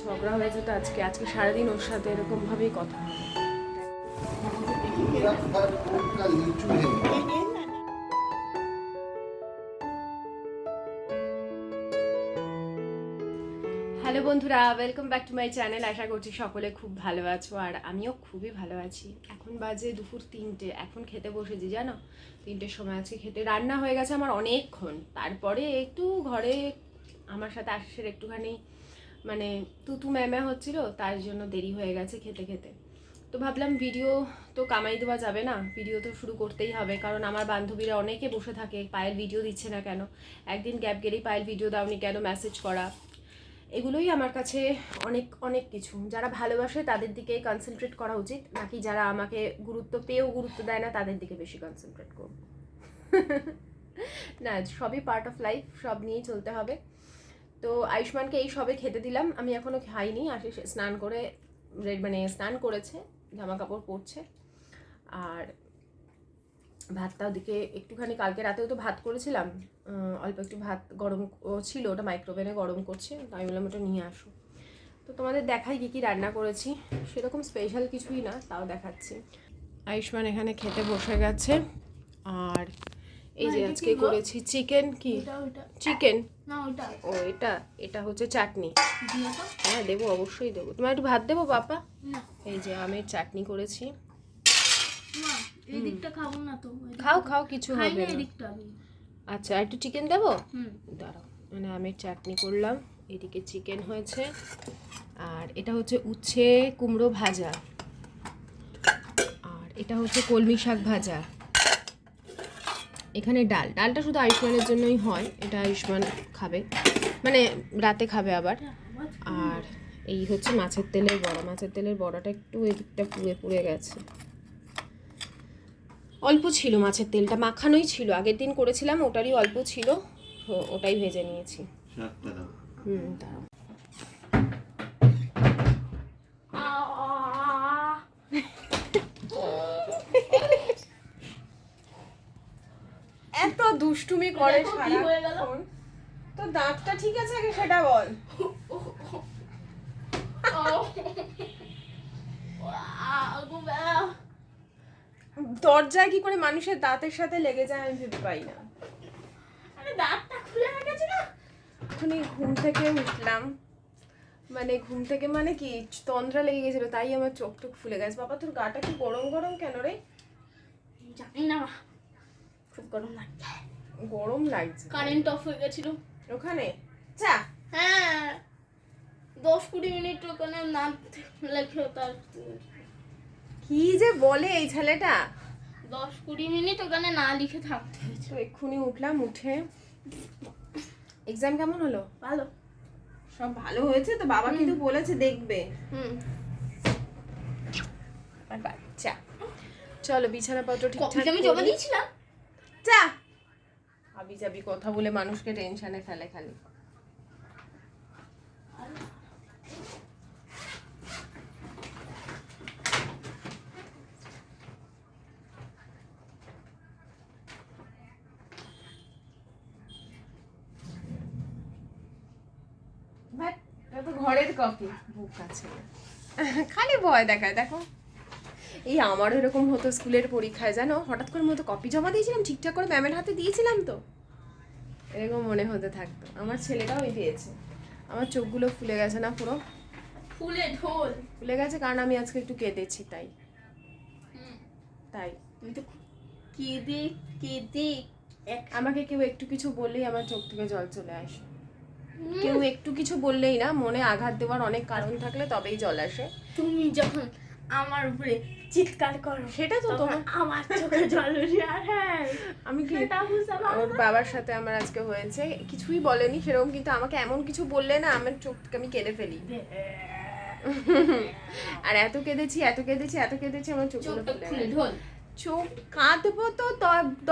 ঝগড়া হয়েছে তো আজকে। আজকে সারাদিন ওর সাথে এরকম ভাবেই কথা হ্যালো বন্ধুরা welcome back to my channel আশা করছি সকলে খুব ভালো আছো, আর আমিও খুবই ভালো আছি। এখন বাজে দুপুর তিনটে, এখন খেতে বসেছি, জানো? তিনটের সময় আজকে খেতে। রান্না হয়ে গেছে আমার অনেকক্ষণ। তারপরে একটু ঘরে আমার সাথে আশিসের একটুখানি মানে তুতু ম্যামা হচ্ছিল, তার জন্য দেরি হয়ে গেছে খেতে খেতে। তো ভাবলাম ভিডিও তো কামাই দেওয়া যাবে না ভিডিও তো শুরু করতেই হবে, কারণ আমার বান্ধবীরা অনেকে বসে থাকে পায়ের ভিডিও দিচ্ছে না কেন? একদিন গ্যাপ গেলেই পায়ের ভিডিও দাওনি কেন মেসেজ করা? এগুলোই আমার কাছে অনেক অনেক কিছু। যারা ভালোবাসে তাদের দিকে কনসেন্ট্রেট করা উচিত, নাকি যারা আমাকে গুরুত্ব পেয়েও গুরুত্ব দেয় না, তাদের দিকে বেশি কনসেন্ট্রেট করব। না, সবই পার্ট অফ লাইফ সব নিয়েই চলতে হবে। তো আয়ুষ্মানকে এই সবে খেতে দিলাম। আমি এখনও খাইনি। আসে স্নান করে, রেড মানে স্নান করেছে জামা কাপড় পরছে। আর ভাতটা ওদিকে একটুখানি, কালকে রাতেও তো ভাত করেছিলাম। অল্প একটু ভাত গরম ছিল, ওটা মাইক্রোওভেনে গরম করছে। তো আমি বললাম ওটা নিয়ে আসো। তো তোমাদের দেখাই কী কী রান্না করেছি। সেরকম স্পেশাল কিছুই না, তাও দেখাচ্ছি। আয়ুষ্মান এখানে খেতে বসে গেছে। আর এই যে আজকে করেছি চিকেন কি? চিকেন? ওটা ও এটা এটা হচ্ছে চাটনি। হ্যাঁ দেবো অবশ্যই দেবো। তোমার একটু ভাত দেবো বাপা? এই যে আমের চাটনি করেছি। খাও খাও কিছু হবে আচ্ছা একটু চিকেন দেবো? দাঁড়াও মানে আমের চাটনি করলাম। এদিকে চিকেন হয়েছে। আর এটা হচ্ছে উচ্ছে কুমড়ো ভাজা। আর এটা হচ্ছে কলমি শাক ভাজা। এখানে ডাল। ডালটা শুধু আয়ুষ্মানের জন্যই হয় এটা আয়ুষ্মান খাবে। মানে রাতে খাবে আবার। আর এই হচ্ছে মাছের তেলের বড়া। মাছের তেলের বড়াটা একটু এদিকটা পুড়ে পুড়ে গেছে। অল্প ছিল মাছের তেলটা। মাখানোই ছিল। আগের দিন করেছিলাম ওটারই অল্প ছিল। ওটাই ভেজে নিয়েছি। হুম দাঁড়াও। এত দুষ্টুমি করে? সারাক্ষণ। তো দাঁতটা ঠিক আছে আগে সেটা বল। দরজায় কি করে মানুষের দাঁতের সাথে লেগে যায় আমি ভেবে পাই না। আরে দাঁতটা খুলে রেখেছে না? এখনই ঘুম থেকে উঠলাম। মানে ঘুম থেকে মানে কি তন্দ্রা লেগে গেছিল তাই আমার চোখ টোক ফুলে গেছে। বাবা তোর গাটা কি গরম গরম কেন রে? জানি না খুব গরম লাগছে। গরম লাগছে। কারেন্ট অফ হয়ে গেছিল। ওখানে? চা হ্যাঁ। দশ কুড়ি মিনিট ওখানে না লেখে তার কি যে বলে এই ছেলেটা? দশ কুড়ি মিনিট ওখানে না লিখে থাকতে হয়েছে। এক্ষুনি উঠলাম উঠে। এক্সাম কেমন হলো? ভালো। সব ভালো হয়েছে তো? বাবা কিন্তু বলেছে দেখবে। হুম। আর বাচ্চা। চলো বিছানাপত্র ঠিকঠাক আমি জমা। দিয়েছিলাম। চা আবি যাবি কথা বলে মানুষকে টেনশনে ফেলে খালি। ঘরের কপি বুক আছে। খালি ভয় দেখায় দেখো। এই আমারও এরকম হতো স্কুলের পরীক্ষায় জানো? হঠাৎ করে মতো কপি জমা দিয়েছিলাম ঠিকঠাক করে ম্যামের হাতে দিয়েছিলাম তো। এরকম মনে হতে থাকতো। আমার ছেলেটাও ওই পেয়েছে। আমার চোখগুলো ফুলে গেছে না পুরো? ফুলে ঢোল। ফুলে গেছে কারণ আমি আজকে একটু কেঁদেছি তাই। তাই। তুমি তো কেঁদে কেঁদে আমাকে কেউ একটু কিছু বললেই আমার চোখ থেকে জল চলে আসে। কেউ একটু কিছু বললেই না মনে আঘাত দেওয়ার অনেক কারণ থাকলে তবেই জল আসে। তুমি যখন আমার উপরে চিৎকার করো। সেটা তো তোমার আমার চোখে জল উঠে আর হ্যাঁ আমি কি ওর বাবার সাথে আমার আজকে হয়েছে। কিছুই বলেনি সেরকম কিন্তু আমাকে এমন কিছু বললে না আমার চোখ আমি কেঁদে ফেলি। আর এত কেঁদেছি এত কেঁদেছি এত কেঁদেছি আমার গেছে। চোখ কাঁদবো তো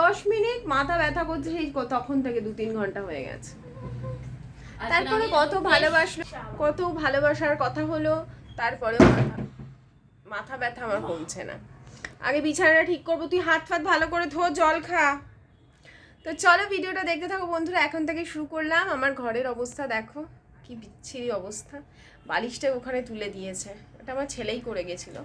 দশ মিনিট মাথা ব্যথা করছে সেই তখন থেকে দু তিন ঘণ্টা হয়ে গেছে। তারপরে কত ভালোবাসলো কত ভালোবাসার কথা হলো তারপরে মাথা ব্যথা আমার কমছে না। আগে বিছানাটা ঠিক করব, তুই হাত ফাত ভালো করে ধো, জল খা। তো চলো ভিডিওটা দেখতে থাকো বন্ধুরা, এখন থেকে শুরু করলাম। আমার ঘরের অবস্থা দেখো, কি বিচ্ছিরি অবস্থা। বালিশটা ওখানে তুলে দিয়েছে এটা আমার ছেলেই করে গেছিল।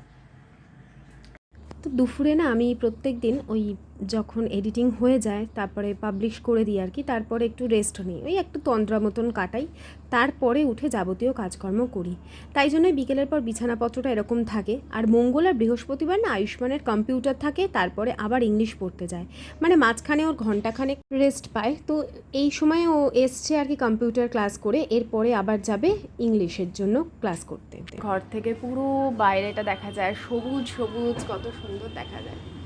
তো দুপুরে না আমি প্রত্যেক দিন ওই যখন এডিটিং হয়ে যায়, তারপরে পাবলিশ করে দিই আর কি, তারপরে একটু রেস্ট নিই। ওই একটু তন্দ্রা মতন কাটাই, তারপরে উঠে যাবতীয় কাজকর্ম করি। তাই জন্যই বিকেলের পর বিছানাপত্রটা এরকম থাকে। আর মঙ্গল আর বৃহস্পতিবার না আয়ুষ্মানের কম্পিউটার থাকে, তারপরে আবার ইংলিশ পড়তে যায়। মানে মাঝখানে ওর ঘন্টাখানেক রেস্ট পায়। তো এই সময় ও এসছে আর কি কম্পিউটার ক্লাস করে, এরপরে আবার যাবে ইংলিশের জন্য ক্লাস করতে। ঘর থেকে পুরো বাইরেটা দেখা যায়, সবুজ সবুজ, কত সুন্দর দেখা যায়।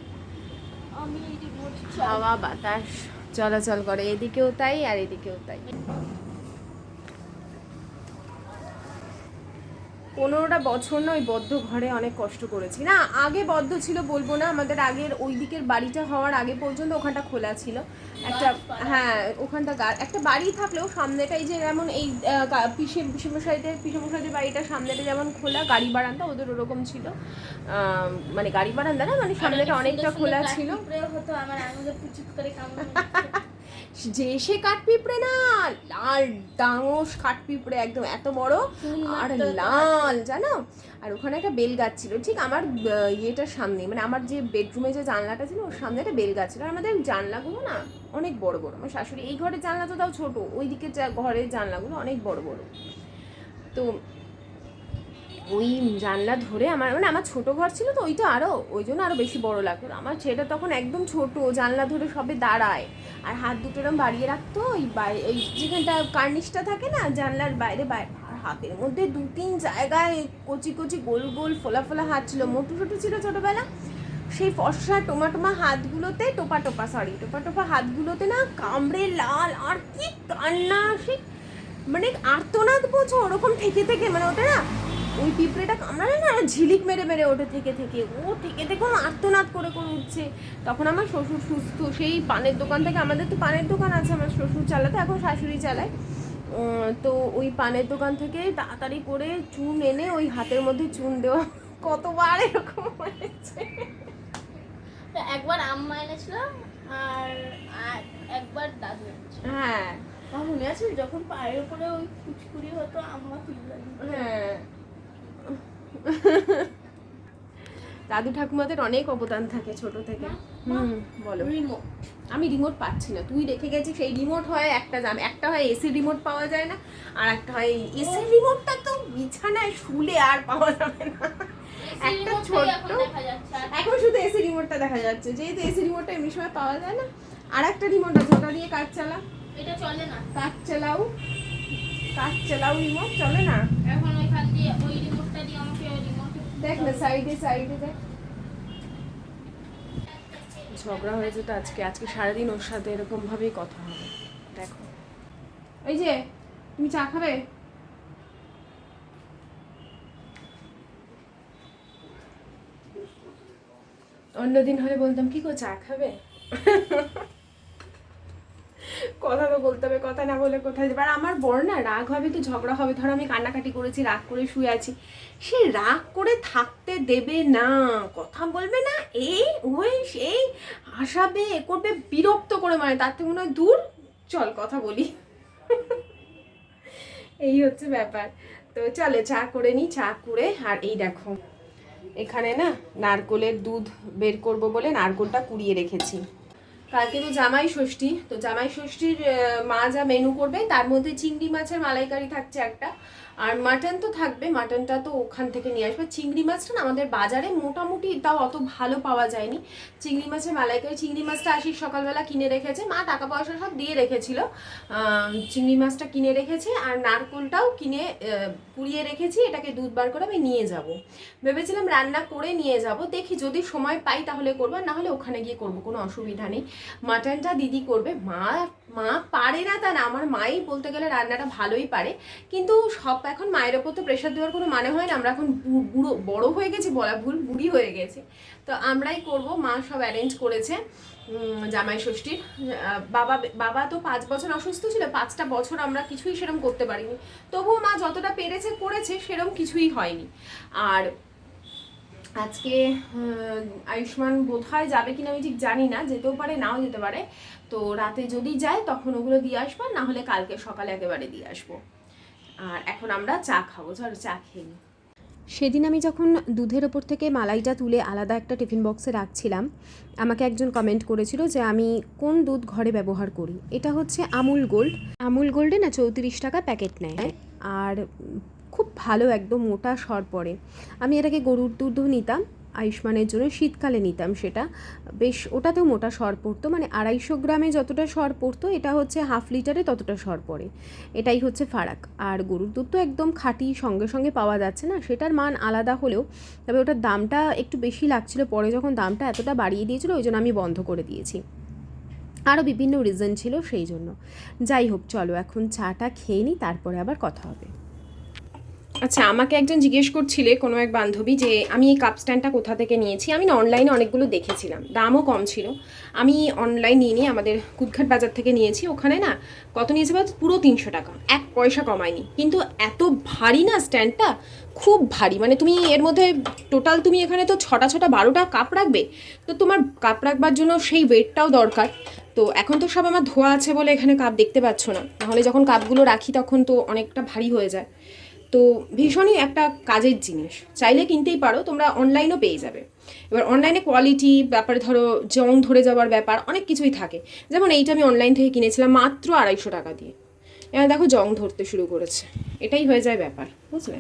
হাওয়া বাতাস। চলাচল করে এদিকেও তাই আর এদিকেও তাই। পনেরোটা বছর না ওই বদ্ধ ঘরে অনেক কষ্ট করেছি। না আগে বদ্ধ ছিল বলব না আমাদের আগের ওই দিকের বাড়িটা হওয়ার আগে পর্যন্ত ওখানটা খোলা ছিল। একটা হ্যাঁ ওখানটা গা- একটা বাড়ি থাকলেও সামনেটাই যে যেমন এই পিসে পিসেমশাইদের পিসেমশাইদের বাড়িটার সামনেটা যেমন খোলা গাড়ি বারান্দা ওদের ওরকম ছিল। মানে গাড়ি বারান্দা না মানে সামনেটা অনেকটা খোলা ছিল। হতো আমার করে যে সে কাঠপিঁপড়ে না লাল ডাঙস কাঠপিঁপড়ে একদম এত বড়। আর লাল জানো? আর ওখানে একটা বেল গাছ ছিল ঠিক আমার ইয়েটার সামনে মানে আমার যে বেডরুমে যে জানলাটা ছিল ওর সামনে একটা বেল গাছ ছিল। আর আমাদের জানলাগুলো না অনেক বড় বড়। আমার শাশুড়ি এই ঘরের জানলা তো তাও ছোট ওই দিকের যা- ঘরের জানলাগুলো অনেক বড় বড়। তো ওই জানলা ধরে আমার মানে আমার ছোট ঘর ছিল তো, ওই তো আরও ওই জন্য আরও বেশি বড় লাগতো আমার ছেলেটা তখন একদম ছোট, জানলা ধরে সবে দাঁড়ায়। আর হাত দুটো এরম বাড়িয়ে রাখতো, ওই বাইরে ওই যেখানটা কার্নিশটা থাকে না, জানলার বাইরে বাইরে হাতের মধ্যে দু তিন জায়গায় কচি কচি গোল গোল ফোলা ফোলা হাত ছিল। মোটু ছোটো ছিল ছোটোবেলা। সেই ফর্সা টোমা টোমা হাতগুলোতে, টোপা টোপা সরি টোপা টোপা হাতগুলোতে না কামড়ে লাল, আর কি কান্না সে মানে আর্তনাদ বোঝো, ওরকম থেকে থেকে মানে ওটা না ওই পিঁপড়েটা কামড়ালে না ঝিলিক মেরে মেরে ওঠে থেকে থেকে। ও থেকে থেকে আর্তনাদ করে করে উঠছে। তখন আমার শ্বশুর সুস্থ সেই পানের দোকান থেকে আমাদের তো পানের দোকান আছে আমার শ্বশুর চালাতে এখন শাশুড়ি চালায়। তো ওই পানের দোকান থেকে তাড়াতাড়ি করে চুন এনে ওই হাতের মধ্যে চুন দেওয়া কতবার এরকম হয়েছে। তো একবার আম্মা এনেছিল আর একবার দাদু হ্যাঁ। আমার মনে আছে যখন পায়ের উপরে ওই ফুচকুড়ি হতো আম্মা তুলবে হ্যাঁ। দাদু ঠাকুমাদের অনেক অবদান থাকে ছোট থেকে। হুম বলো। রিমোট আমি রিমোট পাচ্ছি না। তুই রেখে গেছিস সেই রিমোট হয় একটা জাম একটা হয় এসি রিমোট পাওয়া যায় না আর একটা হয় এসি রিমোটটা তো বিছানায় শুলে আর পাওয়া যাবে না। একটা ছোট্ট দেখা যাচ্ছে। আর এখন শুধু এসি রিমোটটা দেখা যাচ্ছে। যেহেতু এসি রিমোটটা এমনি সময় পাওয়া যায় না আর একটা রিমোট আছে ওটা দিয়ে কাজ চালা। এটা চলে না। কাজ চালাও। কাজ চালাও রিমোট চলে না? এখন ওইখান দিয়ে ওই রিমোটটা দিয়ে আমাকে ওই রিমোটে দেখ না সাইডে সাইডে দেখ। ঝগড়া হয়েছে তো আজকে। আজকে সারাদিন ওর সাথে এরকম ভাবেই কথা হবে। দেখো। এই যে তুমি চা খাবে? অন্যদিন হলে বলতাম কি গো চা খাবে? কথা তো বলতে হবে, কথা না বলে কোথায় যাবে? আর আমার বর না রাগ হবে তো ঝগড়া হবে? ধরো আমি কান্নাকাটি করেছি, রাগ করে শুয়ে আছি। সে রাগ করে থাকতে দেবে না, কথা বলবে না, এই, ওই, সেই, হাসাবে, এ করবে, বিরক্ত করে মানে তার থেকে মনে হয় দূর। চল, কথা বলি। এই হচ্ছে ব্যাপার। তো চলে, চা করে নিই চা করে, আর এই দেখো, এখানে না নারকোলের দুধ বের করব বলে নারকোলটা কুড়িয়ে রেখেছি। কালকে তো জামাই ষষ্ঠী, তো জামাই ষষ্ঠীর মা যা মেনু করবে, তার মধ্যে চিংড়ি মাছের মালাইকারি থাকছে একটা। আর মাটন তো থাকবে, মাটনটা তো ওখান থেকে নিয়ে আসবে। চিংড়ি মাছটা না আমাদের বাজারে মোটামুটি তাও অত ভালো পাওয়া যায়নি। চিংড়ি মাছের মালাইকারি, চিংড়ি মাছটা আসি সকালবেলা কিনে রেখেছে। মা টাকা পয়সা সব দিয়ে রেখেছিল। চিংড়ি মাছটা কিনে রেখেছে আর নারকোলটাও কিনে পুড়িয়ে রেখেছি। এটাকে দুধ বার করে আমি নিয়ে যাব। ভেবেছিলাম রান্না করে নিয়ে যাব। দেখি যদি সময় পাই তাহলে করব না হলে ওখানে গিয়ে করব, কোনো অসুবিধা নেই। মাটনটা দিদি করবে। মা মা পারে না তা না। আমার মাই বলতে গেলে রান্নাটা ভালোই পারে। কিন্তু সব এখন মায়ের ওপর তো প্রেশার দেওয়ার কোনো মানে হয় না। আমরা এখন বুড়ো, বড় হয়ে গেছি বলা ভুল, বুড়ি হয়ে গেছে। তো আমরাই করব, মা সব অ্যারেঞ্জ করেছে জামাই ষষ্ঠীর। বাবা বাবা তো পাঁচ বছর অসুস্থ ছিল, পাঁচটা বছর আমরা কিছুই সেরকম করতে পারিনি। তবুও মা যতটা পেরেছে, করেছে সেরকম কিছুই হয়নি। আর আজকে আয়ুষ্মান বোধহয় যাবে কিনা আমি ঠিক জানি না, যেতেও পারে, নাও যেতে পারে। তো রাতে যদি যায় তখন ওগুলো দিয়ে আসব না হলে কালকে সকালে একেবারে দিয়ে আসব। আর এখন আমরা চা খাব। চলো চা খেয়ে নিই সেদিন আমি যখন দুধের ওপর থেকে মালাইটা তুলে আলাদা একটা টিফিন বক্সে রাখছিলাম আমাকে একজন কমেন্ট করেছিল যে আমি কোন দুধ ঘরে ব্যবহার করি? এটা হচ্ছে আমুল গোল্ড। আমুল গোল্ডে না চৌত্রিশ টাকা প্যাকেট নেয়। আর খুব ভালো একদম মোটা সর পড়ে। আমি এটাকে গরুর দুধও নিতাম। আয়ুষ্মানের জন্য শীতকালে নিতাম সেটা। বেশ ওটাতেও মোটা সর পড়তো মানে আড়াইশো গ্রামে যতটা সর পড়তো, এটা হচ্ছে হাফ লিটারে ততটা সর পড়ে। এটাই হচ্ছে ফারাক। আর গরুর দুধ তো একদম খাঁটি, সঙ্গে সঙ্গে পাওয়া যাচ্ছে না, সেটার মান আলাদা হলেও, তবে ওটার দামটা একটু বেশি লাগছিল, পরে যখন দামটা এতটা বাড়িয়ে দিয়েছিল, ওই জন্য আমি বন্ধ করে দিয়েছি। আরও বিভিন্ন রিজন ছিল সেই জন্য। যাই হোক, চলো এখন চাটা খেয়ে নিই, তারপরে আবার কথা হবে। আচ্ছা আমাকে একজন জিজ্ঞেস করছিলে কোনো এক বান্ধবী যে আমি এই কাপ স্ট্যান্ডটা কোথা থেকে নিয়েছি? আমি না অনলাইনে অনেকগুলো দেখেছিলাম। দামও কম ছিল। আমি অনলাইন নিয়ে নিয়ে আমাদের কুদঘাট বাজার থেকে নিয়েছি। ওখানে না কত নিয়েছে বলতো? পুরো তিনশো টাকা। এক পয়সা কমায়নি। কিন্তু এত ভারী না স্ট্যান্ডটা খুব ভারী। মানে তুমি এর মধ্যে টোটাল তুমি এখানে তো ছটা ছটা বারোটা কাপ রাখবে। তো তোমার কাপ রাখবার জন্য সেই ওয়েটটাও দরকার। তো এখন তো সব আমার ধোয়া আছে বলে এখানে কাপ দেখতে পাচ্ছ না। নাহলে যখন কাপগুলো রাখি তখন তো অনেকটা ভারী হয়ে যায়। তো ভীষণই একটা কাজের জিনিস। চাইলে কিনতেই পারো, তোমরা অনলাইনও পেয়ে যাবে। এবার অনলাইনে কোয়ালিটি ব্যাপারে ধরো জং ধরে যাওয়ার ব্যাপার, অনেক কিছুই থাকে। যেমন এইটা আমি অনলাইন থেকে কিনেছিলাম মাত্র আড়াইশো টাকা দিয়ে। এবার দেখো জং ধরতে শুরু করেছে। এটাই হয়ে যায় ব্যাপার, বুঝলে?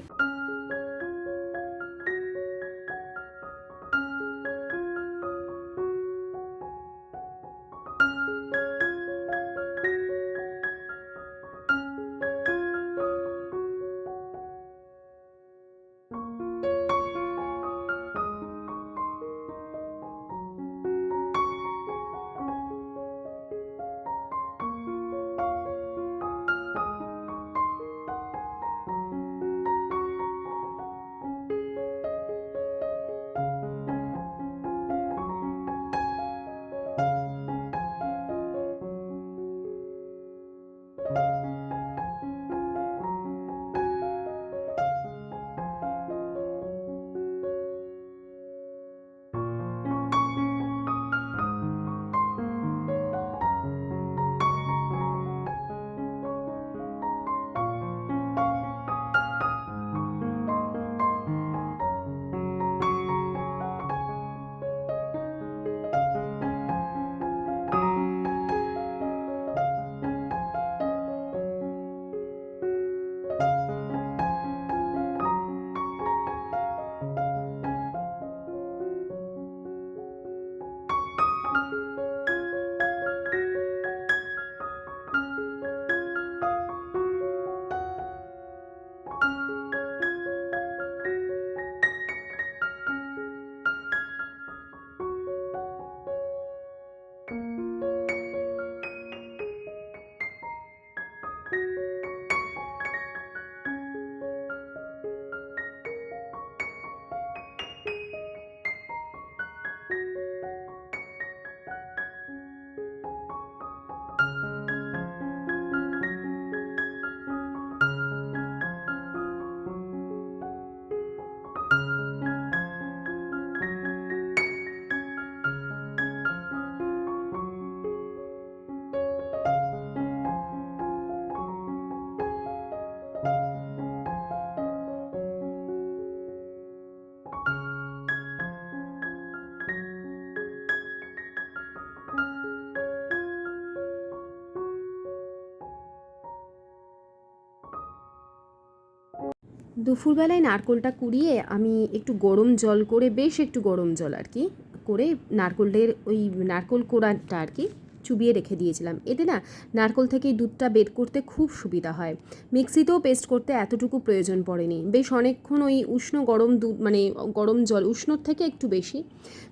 দুপুরবেলায় নারকোলটা কুড়িয়ে আমি একটু গরম জল করে, বেশ একটু গরম জল আর কি, করে নারকোলের ওই নারকোল কোড়াটা আর কি চুবিয়ে রেখে দিয়েছিলাম। এতে না নারকোল থেকে দুধটা বের করতে খুব সুবিধা হয়। মিক্সিতেও পেস্ট করতে এতটুকু প্রয়োজন পড়েনি। বেশ অনেকক্ষণ ওই উষ্ণ গরম দুধ মানে গরম জল উষ্ণর থেকে একটু বেশি।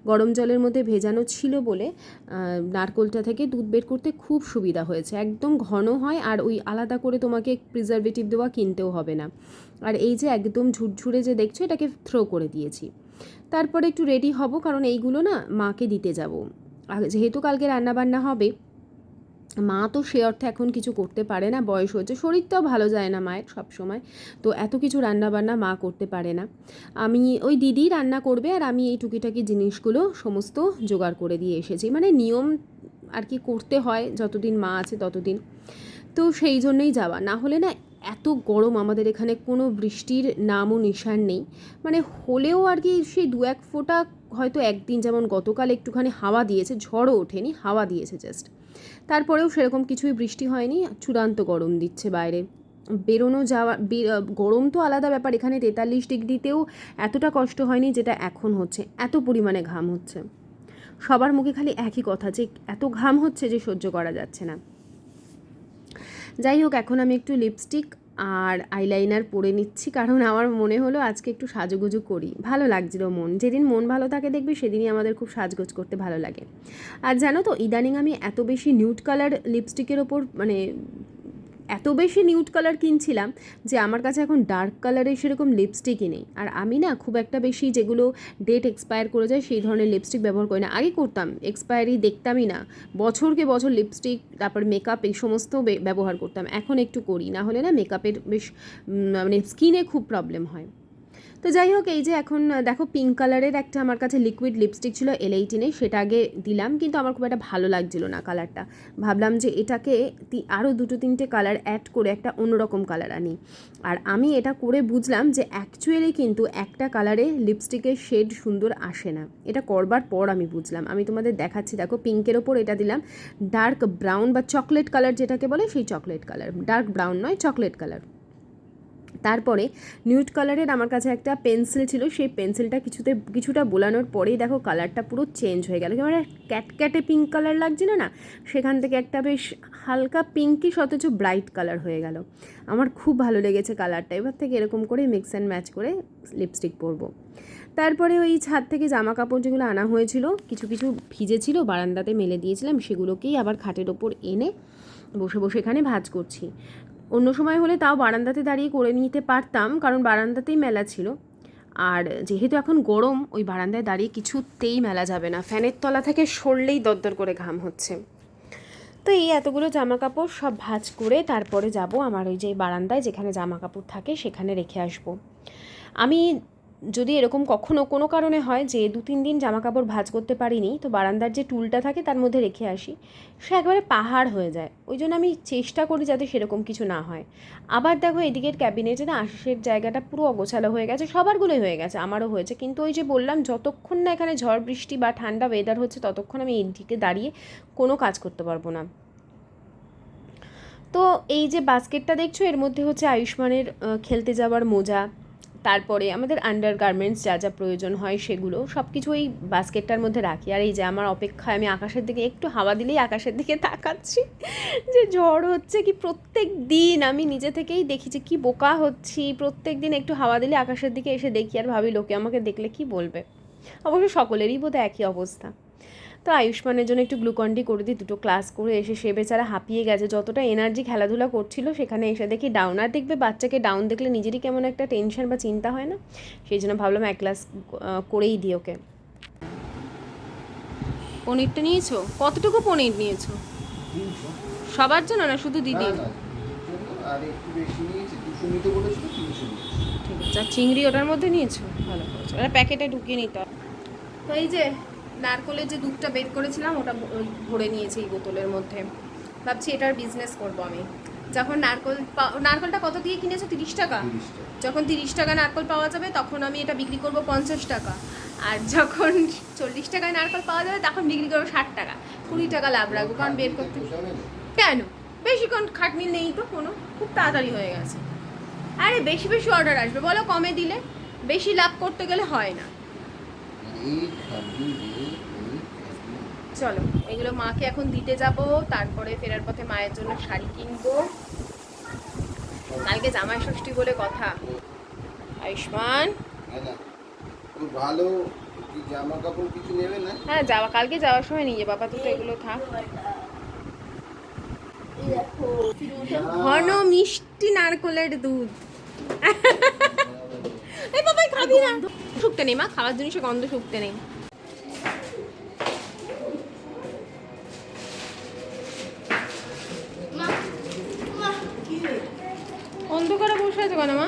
গরম জলের মধ্যে ভেজানো ছিল বলে নারকোলটা থেকে দুধ বের করতে খুব সুবিধা হয়েছে। একদম ঘন হয় আর ওই আলাদা করে তোমাকে প্রিজারভেটিভ দেওয়া কিনতেও হবে না। আর এই যে একদম ঝুরঝুরে যে দেখছ, এটাকে থ্রো করে দিয়েছি। তারপরে একটু রেডি হব, কারণ এইগুলো না মাকে দিতে যাব। যেহেতু কালকে রান্নাবান্না হবে, মা তো সে অর্থে এখন কিছু করতে পারে না, বয়স হয়েছে, শরীরটাও ভালো যায় না মায়ের সব সময় তো এত কিছু রান্নাবান্না মা করতে পারে না। আমি ওই দিদি রান্না করবে আর আমি এই টুকিটাকি জিনিসগুলো সমস্ত জোগাড় করে দিয়ে এসেছি মানে নিয়ম আর কি করতে হয়, যতদিন মা আছে ততদিন। তো সেই জন্যই যাওয়া, না হলে না এত গরম, আমাদের এখানে কোনো বৃষ্টির নামও নিশান নেই মানে হলেও আর কি সেই দু এক ফোঁটা হয়তো একদিন যেমন গতকাল একটুখানি হাওয়া দিয়েছে, ঝড়ও ওঠেনি, হাওয়া দিয়েছে জাস্ট তারপরেও সেরকম কিছুই বৃষ্টি হয়নি, চূড়ান্ত গরম দিচ্ছে বাইরে। বেরোনো যাওয়া গরম তো আলাদা ব্যাপার, এখানে তেতাল্লিশ ডিগ্রিতেও এতটা কষ্ট হয়নি যেটা এখন হচ্ছে, এত পরিমাণে ঘাম হচ্ছে। সবার মুখে খালি একই কথা যে এত ঘাম হচ্ছে যে সহ্য করা যাচ্ছে না। যাই হোক, এখন আমি একটু লিপস্টিক আর আইলাইনার পরে নিচ্ছি, কারণ আমার মনে হলো আজকে একটু সাজুগুজু করি। ভালো লাগছিল মন। যেদিন মন ভালো থাকে দেখবি, সেদিনই আমাদের খুব সাজগোজ করতে ভালো লাগে। আর জানো তো, ইদানিং আমি এত বেশি নিউড কালার লিপস্টিকের ওপর মানে এত বেশি নিউড কালার কিনছিলাম যে আমার কাছে এখন ডার্ক কালারের সেরকম লিপস্টিকই নেই। আর আমি না খুব একটা বেশি যেগুলো ডেট এক্সপায়ার করে যায় সেই ধরনের লিপস্টিক ব্যবহার করি না। আগে করতাম এক্সপায়ারি দেখতামই না। বছরকে বছর লিপস্টিক তারপর মেকআপ এই সমস্ত ব্যবহার করতাম। এখন একটু করি, না হলে না মেকআপের বেশ মানে স্কিনে খুব প্রবলেম হয়। তো যাই হোক, এই যে এখন, দেখো পিঙ্ক কালারের একটা আমার কাছে লিকুইড লিপস্টিক ছিল এল এইটিনে সেটা আগে দিলাম, কিন্তু আমার খুব একটা ভালো লাগছিল না কালারটা ভাবলাম যে এটাকে আরও দুটো তিনটে কালার অ্যাড করে একটা অন্যরকম কালার আনি। আর আমি এটা করে বুঝলাম যে অ্যাকচুয়ালি কিন্তু একটা কালারে লিপস্টিকের শেড সুন্দর আসে না। এটা করবার পর আমি বুঝলাম। আমি তোমাদের দেখাচ্ছি, দেখো পিঙ্কের ওপর এটা দিলাম। ডার্ক ব্রাউন বা চকলেট কালার যেটাকে বলে, সেই চকলেট কালার ডার্ক ব্রাউন নয় চকলেট কালার তারপরে নিউড কালারের আমার কাছে একটা পেন্সিল ছিল, সেই পেন্সিলটা কিছুতে, কিছুটা বোলানোর পরেই দেখো কালারটা পুরো চেঞ্জ হয়ে গেল। মানে ক্যাটক্যাটে পিঙ্ক কালার লাগছিল না? সেখান থেকে একটা বেশ হালকা পিঙ্কিশ অথচ ব্রাইট কালার হয়ে গেল। আমার খুব ভালো লেগেছে কালারটা এবার থেকে এরকম করে মিক্স অ্যান্ড ম্যাচ করে লিপস্টিক পরবো। তারপরে ওই ছাদ থেকে জামা কাপড় যেগুলো আনা হয়েছিল, কিছু কিছু ভিজেছিল, বারান্দাতে মেলে দিয়েছিলাম, সেগুলোকেই আবার খাটের ওপর এনে বসে বসে এখানে ভাজ করছি। অন্য সময় হলে তাও বারান্দাতে দাঁড়িয়ে করে নিতে পারতাম, কারণ বারান্দাতেই মেলা ছিল। আর যেহেতু এখন গরম, ওই বারান্দায় দাঁড়িয়ে কিছুতেই মেলা যাবে না। ফ্যানের তলা থেকে সরলেই দরদর করে ঘাম হচ্ছে। তো এই এতগুলো জামা কাপড় সব ভাজ করে তারপরে যাব আমার ওই যে বারান্দায় যেখানে জামা কাপড় থাকে সেখানে রেখে আসব। আমি যদি এরকম কখনও কোনো কারণে হয় যে দু, তিন দিন জামা কাপড় ভাঁজ করতে পারিনি, তো বারান্দার যে টুলটা থাকে তার মধ্যে রেখে আসি। সে একেবারে পাহাড় হয়ে যায়। ওই জন্য আমি চেষ্টা করি যাতে সেরকম কিছু না হয়। আবার দেখো এদিকের ক্যাবিনেটে না আশিসের জায়গাটা পুরো অগোছালো হয়ে গেছে, সবারগুলোই হয়ে গেছে, আমারও হয়েছে। কিন্তু ওই যে বললাম, যতক্ষণ না এখানে ঝড়, বৃষ্টি বা ঠান্ডা ওয়েদার হচ্ছে, ততক্ষণ আমি এইদিকে দাঁড়িয়ে কোনো কাজ করতে পারব না। তো এই যে বাস্কেটটা দেখছ, এর মধ্যে হচ্ছে আয়ুষ্মানের খেলতে যাওয়ার মোজা তারপরে আমাদের আন্ডার গার্মেন্টস যা যা প্রয়োজন হয় সেগুলো সব কিছু ওই বাস্কেটটার মধ্যে রাখি। আর এই যে আমার অপেক্ষায় আমি আকাশের দিকে একটু হাওয়া দিলেই আকাশের দিকে তাকাচ্ছি। যে ঝড় হচ্ছে কি প্রত্যেক দিন আমি নিজে থেকেই দেখি যে কি বোকা হচ্ছি। প্রত্যেক দিন একটু হাওয়া দিলে আকাশের দিকে এসে দেখি আর ভাবি, লোকে আমাকে দেখলে কি বলবে? অবশ্য সকলেরই বোধহয় একই অবস্থা। তো আয়ুষ্মানের জন্য একটু গ্লুকন্ডি করে দিই দুটো ক্লাস করে এসে সে বেচারা হাঁপিয়ে গেছে। যতটা এনার্জি খেলাধুলা করছিল সেখানে এসে দেখি ডাউন আর দেখবে বাচ্চাকে ডাউন দেখলে নিজেরই কেমন একটা টেনশন বা চিন্তা হয় না? সেই জন্য ভাবলাম এক ক্লাস করেই দিই ওকে। পনিরটা নিয়েছো? কতটুকু পনির নিয়েছো? সবার জন্য না শুধু দিদি ঠিক আছে চিংড়ি ওটার মধ্যে নিয়েছো? ভালো করেছ। প্যাকেটে ঢুকিয়ে নিতে। তো এই যে নারকলের যে দুধটা বের করেছিলাম ওটা ভরে নিয়েছি এই বোতলের মধ্যে। ভাবছি এটার বিজনেস করব আমি। যখন নারকল পা- নারকলটা কত দিয়ে কিনেছো? তিরিশ টাকা? যখন তিরিশ টাকা নারকল পাওয়া যাবে তখন আমি এটা বিক্রি করব পঞ্চাশ টাকা। আর যখন চল্লিশ টাকায় নারকল পাওয়া যাবে তখন বিক্রি করব ষাট টাকা। কুড়ি টাকা লাভ রাখব কারণ বের করতে? কেন? বেশিক্ষণ খাটনি নেই তো কোনো। খুব তাড়াতাড়ি হয়ে গেছে। আরে বেশি বেশি অর্ডার আসবে। বলো কমে দিলে। বেশি লাভ করতে গেলে হয় না এই খাবি রে, এই খাবি। চলো, এগুলো মাকে এখন দিতে যাব, তারপরে ফেরার পথে মায়ের জন্য শাড়ি কিনবো। কালকে জামাই ষষ্ঠী বলে কথা। আয়ুষ্মান? ভালো জামা কাপড় কিছু নেবে না হ্যাঁ যাওয়া, কালকে যাওয়ার সময় নিয়ে বাবা তো এগুলো থাক। ঘন মিষ্টি নারকলের দুধ। এই বাবাই খাবি না। শুকতে নেই মা খাওয়ার জিনিসে গন্ধ শুকতে নেই। অন্ধকারে বসে আছে কেন মা?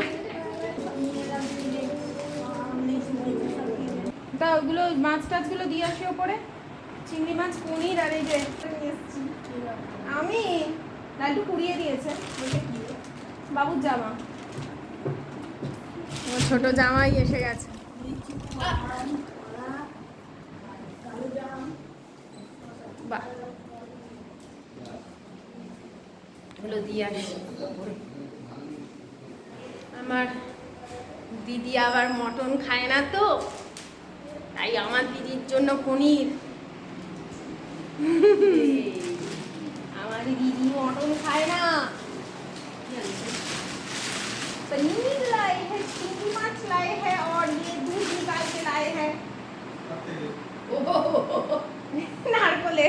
তা ওগুলো মাছ টাছগুলো দিয়ে আসি ওপরে। চিংড়ি মাছ পনির আর এই যে। আমি লাড্ডু কুড়িয়ে দিয়েছে। বাবুর জামা। আমার ছোট জামাই এসে গেছে। আমার দিদি আবার মটন খায় না তো, তাই আমার দিদির জন্য পনির। আমার দিদি মটন খায় না। पनीर लाए हैं चिंगी माछ लाए हैं और ये दूध निकाल के लाए हैं নারকলে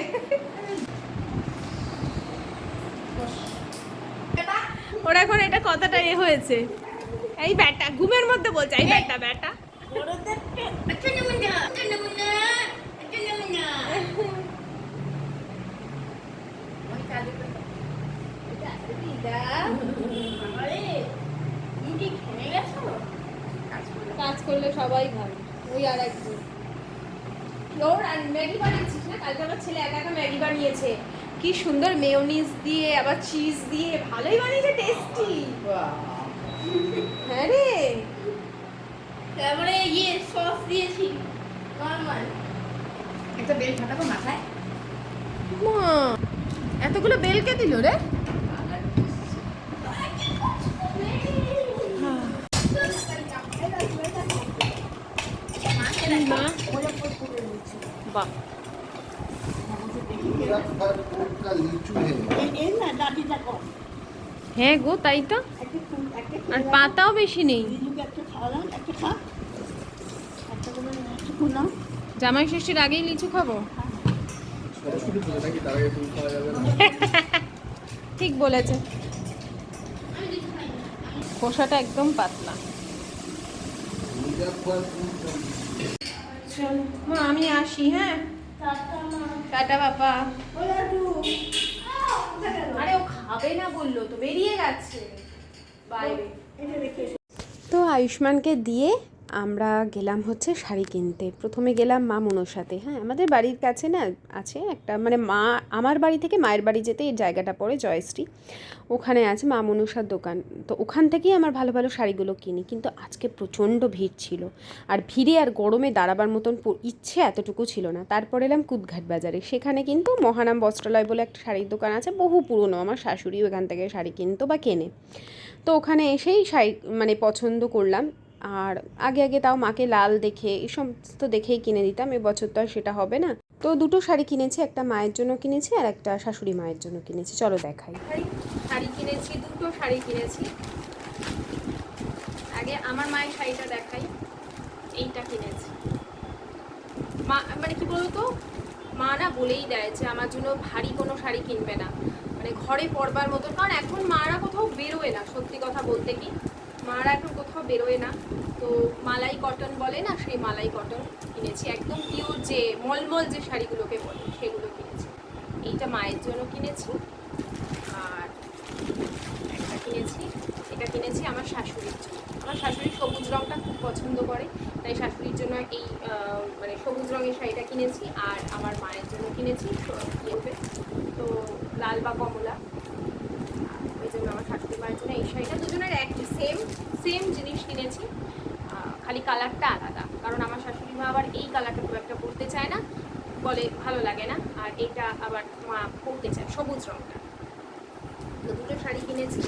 ওর এখন এটা কতটা এ হয়েছে এই ব্যাটা ঘুমের মধ্যে বলছে এই ব্যাটা ব্যাটা করলে সবাই ভালো ওই আর একজন। ওর আর ম্যাগি বানিয়েছিস না? কালকে আমার ছেলে একা একা ম্যাগি বানিয়েছে। কি সুন্দর মেয়োনিজ দিয়ে আবার চিজ দিয়ে ভালোই বানিয়েছে টেস্টি হ্যাঁ রে। তারপরে ইয়ে সস দিয়েছি নর্মাল একটা বেল ফাটাবো মাথায়? মা এতগুলো বেলকে দিল রে? বাহ হ্যাঁ গো, তাই তো। আর পাতাও বেশি নেই। জামাই ষষ্ঠীর আগেই লিচু খাব? ঠিক বলেছে। খোসাটা একদম পাতলা। চল মা আমি আসি হ্যাঁ? টাটা মা। টাটা বাবা। আরে ও খাবে না বলল তো বেরিয়ে গেছে। বাইরে তো আয়ুষ্মানকে দিয়ে আমরা গেলাম হচ্ছে শাড়ি কিনতে। প্রথমে গেলাম মা মনোর সাথে। হ্যাঁ আমাদের বাড়ির কাছে না আছে একটা মানে মা, আমার বাড়ি থেকে মায়ের বাড়ি যেতে এই জায়গাটা পড়ে জয়শ্রী। ওখানে আছে মা মনুষার দোকান। তো ওখান থেকেই আমার ভালো ভালো শাড়িগুলো কিনি। কিন্তু আজকে প্রচণ্ড ভিড় ছিল। আর ভিড়ে আর গরমে দাঁড়াবার মতন ইচ্ছে এতটুকু ছিল না। তারপর এলাম কুদঘাট বাজারে। সেখানে কিন্তু মহানাম বস্ত্রালয় বলে একটা শাড়ির দোকান আছে, বহু পুরনো। আমার শাশুড়িও এখান থেকে শাড়ি কিনতো বা কেনে। তো ওখানে এসেই শাড়ি মানে পছন্দ করলাম। আর আগে আগে তাও মাকে লাল দেখে, এই সমস্ত দেখেই কিনে দিতাম এবছর তো আর সেটা হবে না। তো দুটো শাড়ি কিনেছি, একটা মায়ের জন্য কিনেছি আর একটা শাশুড়ি মায়ের জন্য কিনেছি। চলো দেখাই। শাড়ি কিনেছি, দুটো শাড়ি কিনেছি। আগে আমার মায়ের শাড়িটা দেখাই, এইটা কিনেছি। মা মানে কি বলতো? মা না বলেই দেয় যে আমার জন্য ভারী কোনো শাড়ি কিনবে না। মানে ঘরে পরবার মতো কারণ এখন মারা কোথাও বেরোয় না, সত্যি কথা বলতে কি। মারা এখন কোথাও বেরোয় না। তো মালাই কটন বলে না, সেই মালাই কটন কিনেছি। একদম পিওর যে মলমল যে শাড়িগুলোকে বলে, সেগুলো কিনেছি। এইটা মায়ের জন্য কিনেছি। আর একটা কিনেছি, এটা কিনেছি আমার শাশুড়ির জন্য। আমার শাশুড়ি সবুজ রঙটা খুব পছন্দ করে, তাই শাশুড়ির জন্য এই মানে সবুজ রঙের শাড়িটা কিনেছি। আর আমার মায়ের জন্য কিনেছি তো লাল বা কমলা। ওই জন্য আমার শাশুড়ি মায়ের জন্য এই শাড়িটা। দুজনের একই সেম সেম জিনিস কিনেছি। খালি কালারটা আলাদা। কারণ আমার শাশুড়ি মা আবার এই কালারটা খুব একটা পরতে চায় না। বলে ভালো লাগে না। আর এটা আবার মা পরতে চায়, সবুজ রঙটা তো দুটো শাড়ি কিনেছি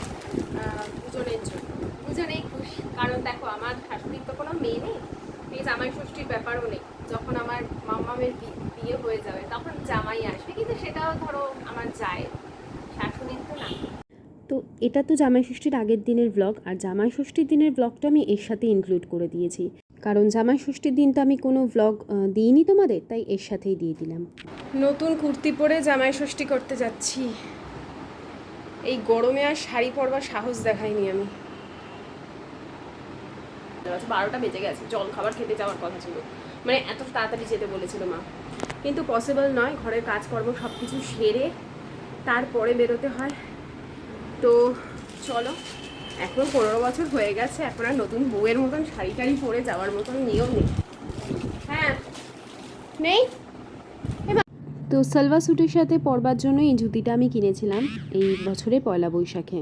দুজনের জন্য। দুজনেই খুশি। কারণ দেখো, আমার শাশুড়ির তো কোনো মেয়ে নেই। প্লিজ জামাই ষষ্ঠীর ব্যাপারও নেই। যখন আমার মামামের বিয়ে হয়ে যাবে, তখন জামাই আসবে। কিন্তু সেটাও ধরো আমার যায়। এটা তো জামাই ষষ্ঠীর আগের দিনের ব্লগ আর জামাই ষষ্ঠীর দিনের ব্লগটা আমি এর সাথে ইনক্লুড করে দিয়েছি। কারণ জামাই ষষ্ঠীর দিন তো আমি কোনো ব্লগ দিইনি তোমাদের তাই এর সাথেই দিয়ে দিলাম। নতুন কুর্তি পরে জামাই ষষ্ঠী করতে যাচ্ছি। এই গরমে আর শাড়ি পরবার সাহস দেখাইনি আমি। বারোটা বেজে গেছে জল খাবার খেতে যাওয়ার কথা ছিল। মানে এত তাড়াতাড়ি যেতে বলেছিল মা। কিন্তু পসিবল নয় ঘরের কাজকর্ম সব কিছু সেরে তারপরে বেরোতে হয়। তো চলো এখন পনেরো বছর হয়ে গেছে এখন আর নতুন বউয়ের মতন শাড়ি টাড়ি পরে যাওয়ার মতন নিয়ম নেই। হ্যাঁ নেই? তো সালভা স্যুটের সাথে পরবার জন্য এই জুতিটা আমি কিনেছিলাম এই বছরে পয়লা বৈশাখে।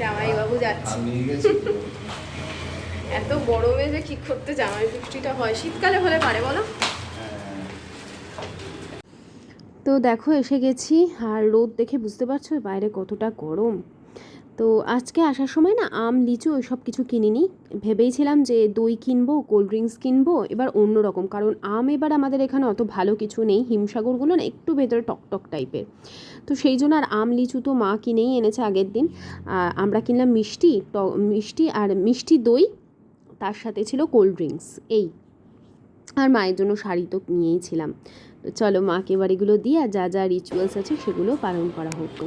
জামাইবাবু যাচ্ছে। এত গরমে যে কি করতে জামাই ষষ্ঠীটা হয়? শীতকালে হলে পারে বলো। তো দেখো এসে গেছি, আর রোদ দেখে বুঝতে পারছ বাইরে কতটা গরম। তো আজকে আসার সময় না আম, লিচু ওই সব কিছু কিনিনি। ভেবেইছিলাম যে দই কিনবো, কোল্ড ড্রিঙ্কস কিনবো, এবার অন্য রকম। কারণ আম এবার আমাদের এখানে অত ভালো কিছু নেই, হিমসাগরগুলো না একটু ভেতরে টকটক টাইপের। তো সেই জন্য আর আম, লিচু তো মা কিনেই এনেছে আগের দিন। আমরা কিনলাম মিষ্টি মিষ্টি আর মিষ্টি দই, তার সাথে ছিল কোল্ড ড্রিঙ্কস, এই। আর মায়ের জন্য শাড়ি তো নিয়েই ছিলাম। তো চলো মাকে বাড়িগুলো দিয়ে আর যা যা রিচুয়ালস আছে সেগুলো পালন করা হতো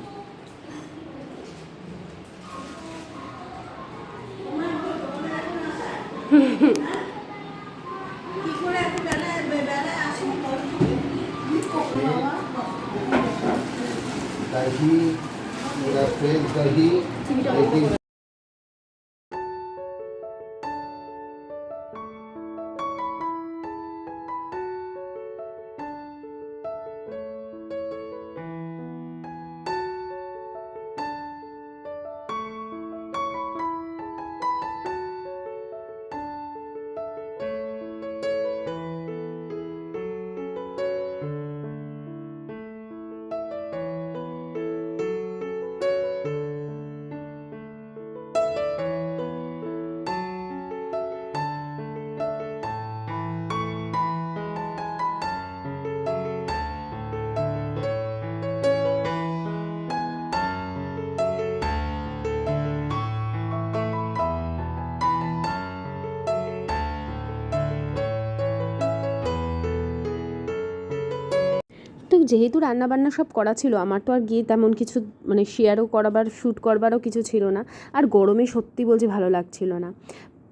যেহেতু রান্নাবান্না সব করা ছিল, আমার তো আর গিয়ে তেমন কিছু মানে শেয়ারও করাবার শ্যুট করবারও কিছু ছিল না। আর গরমে সত্যি বলছি ভালো লাগছিল না।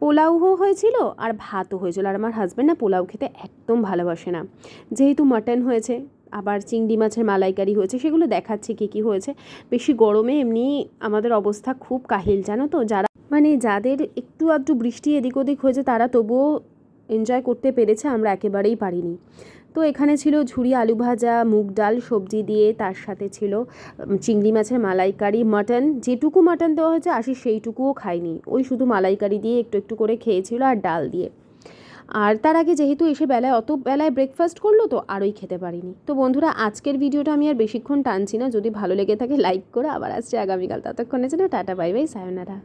পোলাও হয়েছিল আর ভাতও হয়েছিল। আর আমার হাজব্যান্ড না পোলাও খেতে একদম ভালোবাসে না। যেহেতু মাটন হয়েছে, আবার চিংড়ি মাছের মালাইকারি হয়েছে, সেগুলো দেখাচ্ছি কী কী হয়েছে। বেশি গরমে এমনি আমাদের অবস্থা খুব কাহিল, জানো তো? যারা মানে যাদের একটু আধটু বৃষ্টি এদিক ওদিক হয়েছে, তারা তবুও এনজয় করতে পেরেছে, আমরা একেবারেই পারিনি। তো এখানে ছিল ঝুরি আলু ভাজা, মুগ ডাল, সবজি দিয়ে তার সাথে ছিল চিংড়ি মাছের মালাইকারি, মাটন। যেটুকু মাটন দেওয়া হয়েছে আসি সেইটুকুও খাইনি। ওই শুধু মালাইকারি দিয়ে একটু একটু করে খেয়েছিল আর ডাল দিয়ে। আর তার আগে যেহেতু এসে বেলায়, অত বেলায় ব্রেকফাস্ট করল তো আরই খেতে পারিনি। তো বন্ধুরা, আজকের ভিডিওটা আমি আর বেশিক্ষণ টানছি না। যদি ভালো লেগে থাকে লাইক করে আবার আসছে আগামীকাল। ততক্ষণের জন্য টাটা বাই বাই সায়নারা